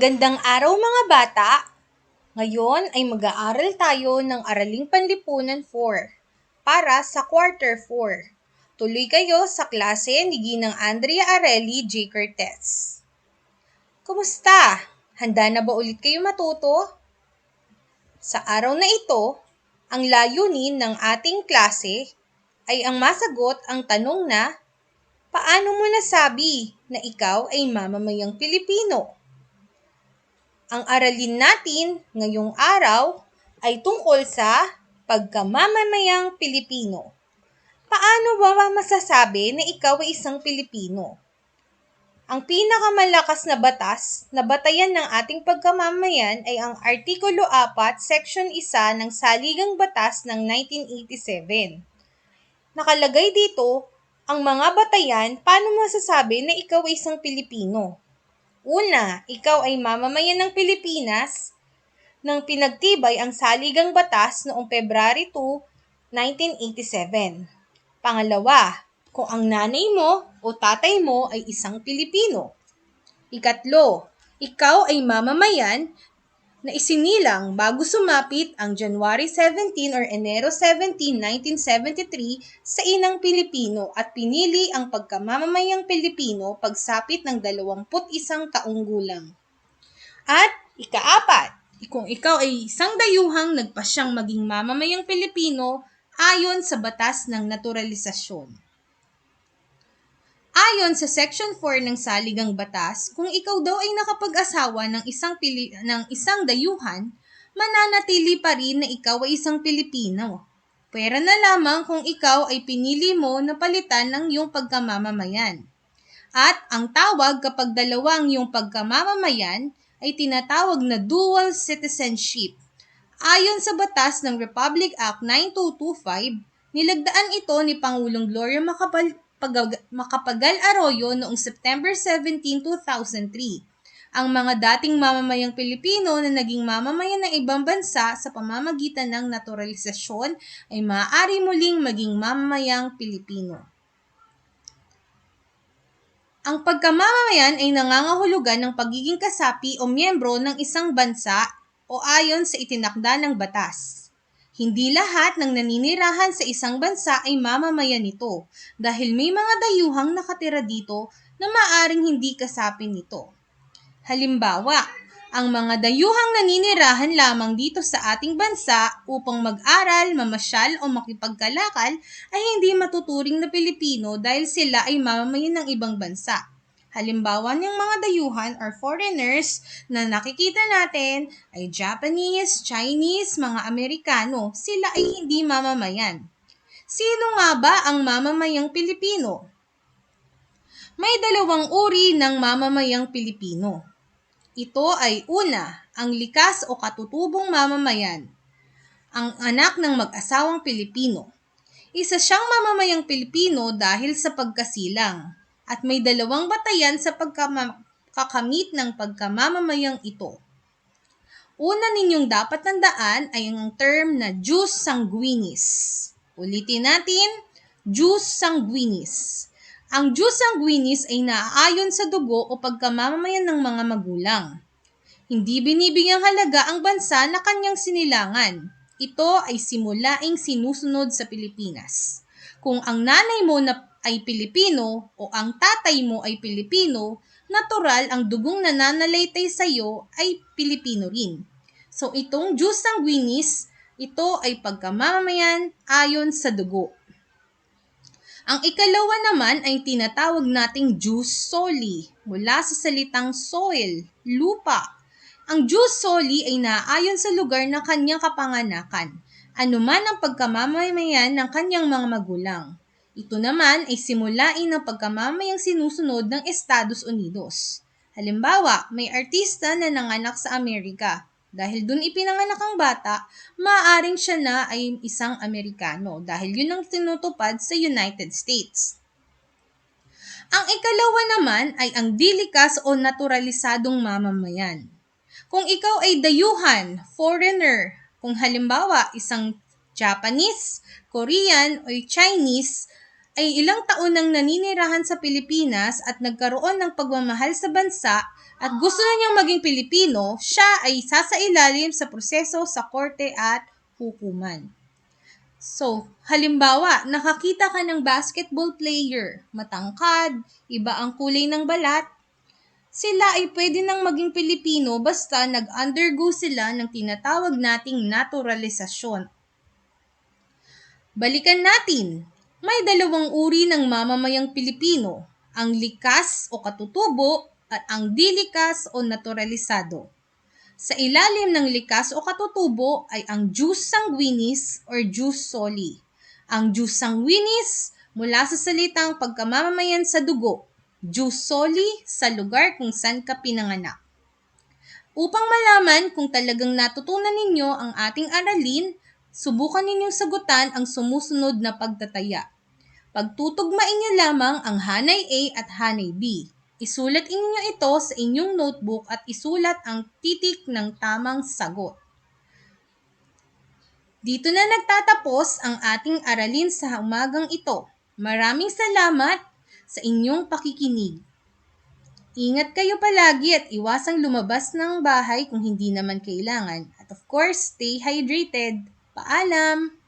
Magandang araw mga bata! Ngayon ay mag-aaral tayo ng Araling Panlipunan 4 para sa Quarter 4. Tuloy kayo sa klase ni Ginang Andrea Areli J. Cortez. Kumusta? Handa na ba ulit kayo matuto? Sa araw na ito, ang layunin ng ating klase ay ang masagot ang tanong na Paano mo nasabi na ikaw ay mamamayang Pilipino? Ang aralin natin ngayong araw ay tungkol sa pagkamamamayang Pilipino. Paano ba masasabi na ikaw ay isang Pilipino? Ang pinakamalakas na batas na batayan ng ating pagkamamayan ay ang Artikulo 4, Section 1 ng Saligang Batas ng 1987. Nakalagay dito ang mga batayan paano masasabi na ikaw ay isang Pilipino. Una, ikaw ay mamamayan ng Pilipinas nang pinagtibay ang saligang batas noong February 2, 1987. Pangalawa, kung ang nanay mo o tatay mo ay isang Pilipino. Ikatlo, ikaw ay mamamayan na isinilang bago sumapit ang January 17 or Enero 17, 1973 sa inang Pilipino at pinili ang pagkamamamayang Pilipino pagsapit ng 21 taong gulang. At ikaapat, kung ikaw ay isang dayuhang nagpasyang maging mamamayang Pilipino ayon sa batas ng naturalisasyon. Ayon sa Section 4 ng Saligang Batas, kung ikaw daw ay nakapag-asawa ng isang, pili, ng isang dayuhan, mananatili pa rin na ikaw ay isang Pilipino. Pwera na lamang kung ikaw ay pinili mo na palitan ng iyong pagkamamamayan. At ang tawag kapag dalawang iyong pagkamamamayan ay tinatawag na dual citizenship. Ayon sa batas ng Republic Act 9225, nilagdaan ito ni Pangulong Gloria Macapagal Macapagal Arroyo noong September 17, 2003. Ang mga dating mamamayang Pilipino na naging mamamayan ng ibang bansa sa pamamagitan ng naturalisasyon ay maaari muling maging mamamayang Pilipino. Ang pagkamamamayan ay nangangahulugan ng pagiging kasapi o miyembro ng isang bansa o ayon sa itinakda ng batas. Hindi lahat ng naninirahan sa isang bansa ay mamamayan nito dahil may mga dayuhang nakatira dito na maaring hindi kasapin nito. Halimbawa, ang mga dayuhang naninirahan lamang dito sa ating bansa upang mag-aral, mamasyal o makipagkalakal ay hindi matuturing na Pilipino dahil sila ay mamamayan ng ibang bansa. Halimbawa ng mga dayuhan or foreigners na nakikita natin ay Japanese, Chinese, mga Amerikano. Sila ay hindi mamamayan. Sino nga ba ang mamamayang Pilipino? May dalawang uri ng mamamayang Pilipino. Ito ay una, ang likas o katutubong mamamayan. Ang anak ng mag-asawang Pilipino. Isa siyang mamamayang Pilipino dahil sa pagkasilang at may dalawang batayan sa pagkakamit ng pagkamamamayang ito. Una ninyong dapat tandaan ay ang term na jus sanguinis. Ulitin natin, jus sanguinis. Ang jus sanguinis ay naaayon sa dugo o pagkamamamayan ng mga magulang. Hindi binibigyang halaga ang bansa na kanyang sinilangan. Ito ay simulaing sinusunod sa Pilipinas. Kung ang nanay mo na ay Pilipino o ang tatay mo ay Pilipino, natural ang dugong nananalaytay sa iyo ay Pilipino rin. So itong jus sanguinis, ito ay pagkamamayan ayon sa dugo. Ang ikalawa naman ay tinatawag nating jus soli mula sa salitang soil, lupa. Ang jus soli ay naayon sa lugar na kanyang kapanganakan, anuman ang pagkamamamayan ng kanyang mga magulang. Ito naman ay simulain ng pagkamamayang sinusunod ng Estados Unidos. Halimbawa, may artista na nanganak sa Amerika. Dahil dun ipinanganak ang bata, maaaring siya na ay isang Amerikano dahil yun ang tinutupad sa United States. Ang ikalawa naman ay ang dilikas o naturalisadong mamamayan. Kung ikaw ay dayuhan, foreigner, kung halimbawa isang Japanese, Korean o Chinese ay ilang taon nang naninirahan sa Pilipinas at nagkaroon ng pagmamahal sa bansa at gusto na niyang maging Pilipino, siya ay sasailalim sa proseso sa korte at hukuman. So, halimbawa, nakakita ka ng basketball player, matangkad, iba ang kulay ng balat, sila ay pwede nang maging Pilipino basta nag-undergo sila ng tinatawag nating naturalisasyon. Balikan natin, may dalawang uri ng mamamayang Pilipino, ang likas o katutubo at ang dilikas o naturalisado. Sa ilalim ng likas o katutubo ay ang jus sanguinis or jus soli. Ang jus sanguinis mula sa salitang pagkamamamayan sa dugo, jus soli sa lugar kung saan ka pinanganak. Upang malaman kung talagang natutunan ninyo ang ating aralin, subukan ninyong sagutan ang sumusunod na pagtataya. Pagtutugmain niyo lamang ang hanay A at hanay B. Isulat inyo ito sa inyong notebook at isulat ang titik ng tamang sagot. Dito na nagtatapos ang ating aralin sa umagang ito. Maraming salamat sa inyong pakikinig. Ingat kayo palagi at iwasang lumabas ng bahay kung hindi naman kailangan. At of course, stay hydrated. Paalam!